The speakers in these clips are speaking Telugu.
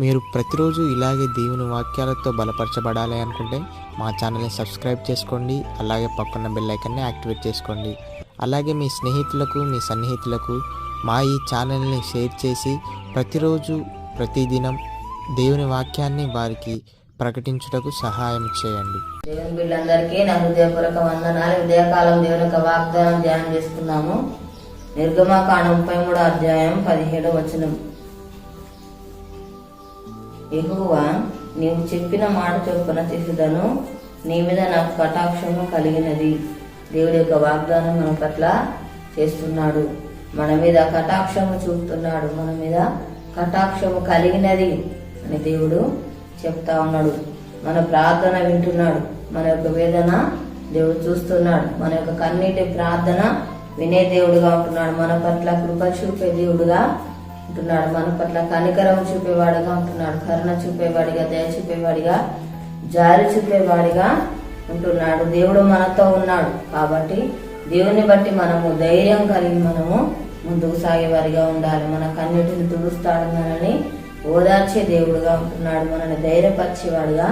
మీరు ప్రతిరోజు ఇలాగే దేవుని వాక్యాలతో బలపరచబడాలి అనుకుంటే మా ఛానల్ని సబ్స్క్రైబ్ చేసుకోండి అలాగే పక్కన బెల్ ఐకన్ని యాక్టివేట్ చేసుకోండి. అలాగే మీ స్నేహితులకు మీ సన్నిహితులకు మా ఈ ఛానల్ని షేర్ చేసి ప్రతిరోజు ప్రతిదినం దేవుని వాక్యాన్ని వారికి ప్రకటించుటకు సహాయం చేయండి. దేవుని బిడ్డలందరికీ నా హృదయపూర్వక వందనాలు. ఉదయకాలం దేవుని యొక్క వాగ్దానం ధ్యానం చేసుకున్నాము నిర్గమాకాండ ముప్పై మూడో అధ్యాయం పదిహేడో వచనం. ఎగువ నీవు చెప్పిన మాట చొప్పున చేసేదను నీ మీద నాకు కటాక్షము కలిగినది. దేవుడి యొక్క వాగ్దానం మన పట్ల చేస్తున్నాడు. మన మీద కటాక్షము చూపుతున్నాడు. మన మీద కటాక్షము కలిగినది అని దేవుడు చెప్తా ఉన్నాడు. మన ప్రార్థన వింటున్నాడు. మన యొక్క వేదన దేవుడు చూస్తున్నాడు. మన యొక్క కన్నీటి ప్రార్థన వినే దేవుడుగా ఉంటున్నాడు. మన పట్ల కృప చూపే దేవుడుగా ఉంటున్నాడు మన పట్ల కనికరం చూపేవాడిగా ఉంటున్నాడు కరుణ చూపేవాడిగా దయ చూపేవాడిగా జాలి చూపేవాడిగా ఉంటున్నాడు. దేవుడు మనతో ఉన్నాడు కాబట్టి దేవుని బట్టి మనము ధైర్యం కలిగి మనము ముందుకు సాగేవారిగా ఉండాలి. మన కన్నిటిని తుడుస్తాడు మనని ఓదార్చే దేవుడుగా ఉంటున్నాడు. మనల్ని ధైర్యపరిచేవాడుగా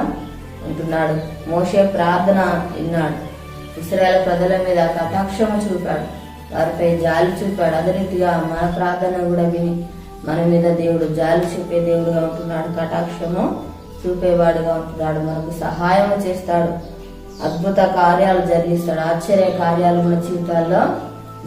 ఉంటున్నాడు. మోసే ప్రార్థన విన్నాడు. ఇస్రాయల్ ప్రజల మీద కటాక్షమ చూపాడు. వారిపై జాలి చూపాడు. అదే రీతిగా మన ప్రార్థన కూడా విని మన మీద దేవుడు జాలి చూపే దేవుడుగా ఉంటున్నాడు కటాక్షము చూపేవాడుగా ఉంటున్నాడు మనకు సహాయం చేస్తాడు. అద్భుత కార్యాలు జరిగిస్తాడు. ఆశ్చర్య కార్యాలు మన జీవితాల్లో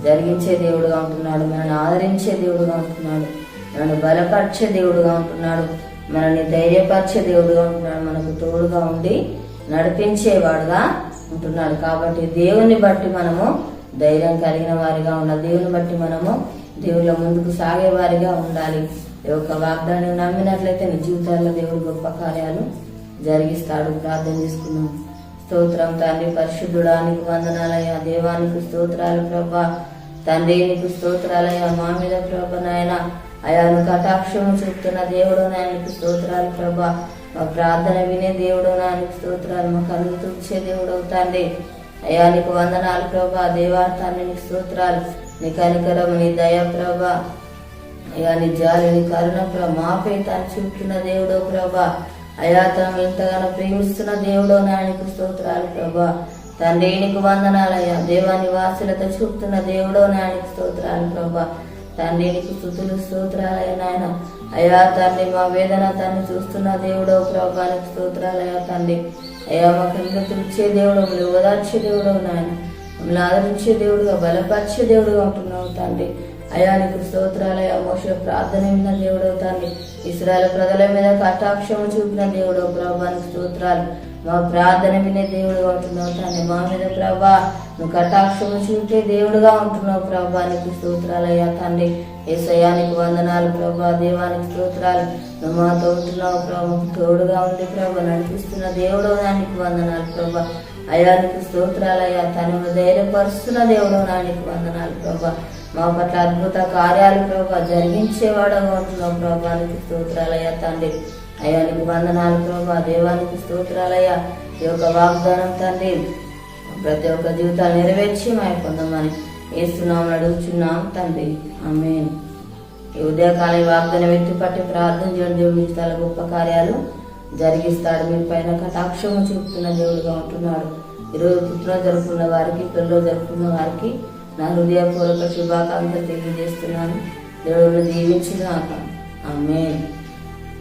జరిగించే దేవుడుగా ఉంటున్నాడు. మనల్ని ఆదరించే దేవుడుగా ఉంటున్నాడు. మనల్ని బలపరిచే దేవుడుగా ఉంటున్నాడు. మనల్ని ధైర్యపరిచే దేవుడుగా ఉంటున్నాడు. మనకు తోడుగా ఉండి నడిపించేవాడుగా ఉంటున్నాడు. కాబట్టి దేవుని బట్టి మనము ధైర్యం కలిగిన వారిగా ఉన్న దేవుని బట్టి మనము దేవుళ్ళ ముందుకు సాగేవారిగా ఉండాలి. ఈ యొక్క వాగ్దానం నమ్మినట్లయితే నీ జీవితాల్లో దేవుడు గొప్ప కార్యాలు జరిగిస్తాడు. ప్రార్థన చేసుకున్నాం స్తోత్రం తండ్రి పరిశుద్ధుడానికి వందనాలయ్యా. దేవానికి స్తోత్రాలు ప్రభా. తండ్రి నీకు స్తోత్రాలయ్యా. మా మీద ప్రభ నాయన అయాను కటాక్షం చూపుతున్న దేవుడు నాయనకు స్తోత్రాలు ప్రభా. మా ప్రార్థన వినే దేవుడు నాయనకు స్తోత్రాలు మా కళ్ళు తూర్చే దేవుడు తండ్రి అయ్యా నీకు వందనాలు ప్రభా. దేవార్థాన్ని తండ్రి నీకు స్తోత్రాలు. నీ కనికరం నీ దయా ప్రభా. అయ్యా నీ జాలి నీ కరుణ ప్రభ. మాపై తను చూపుతున్న దేవుడో ప్రభా. అయా తను ఎంతగానో ప్రేమిస్తున్న దేవుడో నాయనకు స్తోత్రాలు ప్రభా. తండ్రి నీకు వందనాలయ్యా దేవాని వాసులతో చూపుతున్న దేవుడో నాయనకు స్తోత్రాలు ప్రభా. తండ్రి నీకు స్థుతులు స్తోత్రాలయ్యా నాయన. అయ్యా తండ్రి మా వేదన తను చూస్తున్న దేవుడో ప్రభా. నీకు స్తోత్రాలయ్యా తండ్రి. అయ్యా మా కింద తుడిచే దేవుడు మమ్మల్ని ఓదార్చే దేవుడు నాయన. మమ్మల్ని ఆదరించే దేవుడుగా బలపరిచే దేవుడుగా ఉంటున్నావు తండ్రి. అయా నీకు స్తోత్రాలయ మోస ప్రార్థన విన్న దేవుడు తండ్రి. ఇస్రాయల్ ప్రజల మీద కటాక్షము చూపిన దేవుడు ప్రభానికి స్తోత్రాలు. మా ప్రార్థన వినే దేవుడుగా ఉంటున్నావు తండ్రి. మా మీద ప్రభా నువ్వు కటాక్షము చూపే దేవుడుగా ఉంటున్నావు ప్రభా. నీకు స్తోత్రాలయ్యా తండ్రి. ఏసయానికి వందనాలు ప్రభా. దేవానికి స్తోత్రాలు. నువ్వు మాతో ఉంటున్నావు ప్రభు. తోడుగా ఉండి ప్రభా నడిపిస్తున్న దేవుడు దానికి వందనాలు ప్రభా. అయానికి స్తోత్రాలయ్యా తను ధైర్యపరుస్తున్న దేవుడు నానికి వందనాలు ప్రభా. మా పట్ల అద్భుత కార్యాలు ప్రభా జరిగించేవాడుగా ఉంటున్నావు ప్రభానికి స్తోత్రాలయ్యా తండ్రి. అయానికి వందనాలు ప్రభా. దేవానికి స్తోత్రాలయ్యా. ఈ యొక్క వాగ్దానం తండ్రి ప్రతి ఒక్క జీవితాలు నెరవేర్చి మేము పొందమని వేస్తున్నాం అడుగుచున్నాం తండ్రి. ఆమె ఈ ఉదయకాల వాగ్దానం ఎత్తి పట్టి ప్రార్థన చేయడం. దేవుడి జీవితాల గొప్ప కార్యాలు జరిగిస్తాడు. మీ పైన కటాక్షము చూపుతున్న దేవుడుగా ఉంటున్నాడు. ఈరోజు పుట్టిన జరుపుకున్న వారికి పిల్లలు జరుపుకున్న వారికి నా హృదయపూర్వక శుభాకాంక్షలు తెలియజేస్తున్నాను. దేవుడు దీవించినాక ఆమె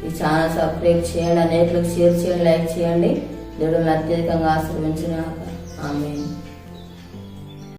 ఈ ఛానల్ సబ్స్క్రైబ్ చేయండి అనేట్లకు షేర్ చేయండి లైక్ చేయండి. దేవుడు అత్యధికంగా ఆశ్రమించిన ఆమె